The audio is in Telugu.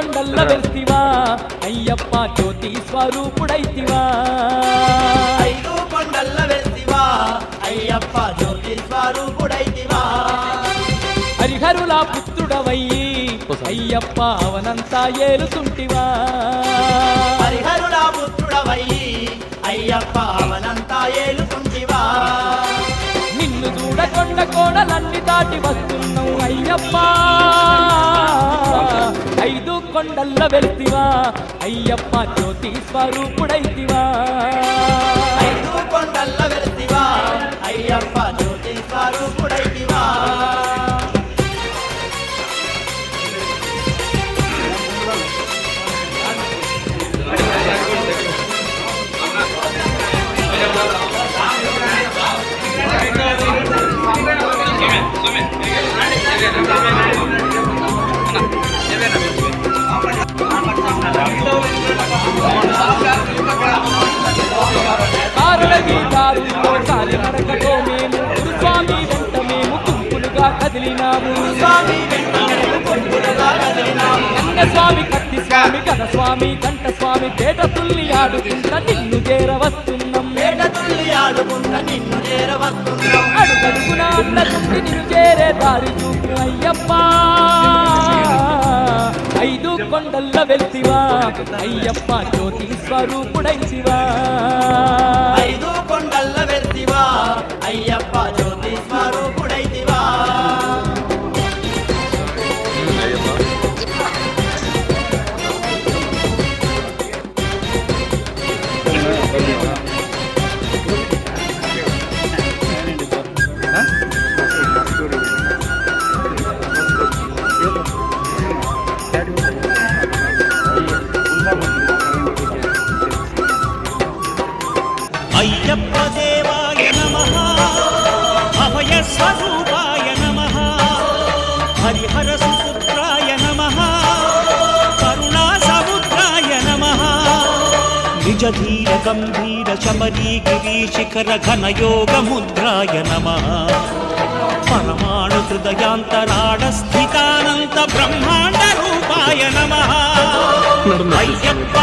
కొండల్ల వెళ్తివా? అయ్యప్ప జ్యోతి స్వరూపుడైతివా? ఐదు కొండల్ల వెళ్తివా? అయ్యప్ప జ్యోతి స్వరూపుడైతివా? హరిహరుల పుత్రుడవయ్యి అయ్యప్ప అవనంతా ఏలుతుంటివా? హరిహరుల పుత్రుడవయ్యి అయ్యప్ప అవనంతా ఏలుకుంటివా నిన్ను చూడకొండ కోడలన్నీ దాటి వస్తున్నావు అయ్యప్ప. కొండల్ల వెళ్తివా అయ్యప్ప జ్యోతి స్వరూపుడైతివా. ఐదు కొండల్ల వెళ్తివా అయ్యప్ప జ్యోతి స్వరూపుడై కదిలినాము స్వామి వెంట మేము గుంపులుగా కదిలినాము. స్వామి కంట స్వామి పేట తుల్లి ఆడుకుంట నిన్ను చేరవస్తున్నాం. పేట తుల్లి ఆడుకుంట నిన్ను చేరవస్తున్నాం అడుగడుగున అన్నకుంటి నిన్ను చేరే దారి చూపు అయ్యప్ప. ఐదు కొండల్ల వెళ్తివా. అయ్యప్ప జ్యోతి స్వరూపుడైతివా ఐదు కొండల్ల వెళ్తివా. అయ్యప్ప అయ్యప్ప దేవాయ నమ. అభయ స్వరూపాయ నమ. హరిహర సుపుత్రాయ నమ. కరుణా సముద్రాయ నమ. నిజ ధీర గంభీర శబరీ గిరి శిఖర ఘన యోగ ముద్రాయ నమ. పరమాణు హృదయాంతరాడ స్థితానంత బ్రహ్మాండ రూపాయ నమ. అయ్యప్ప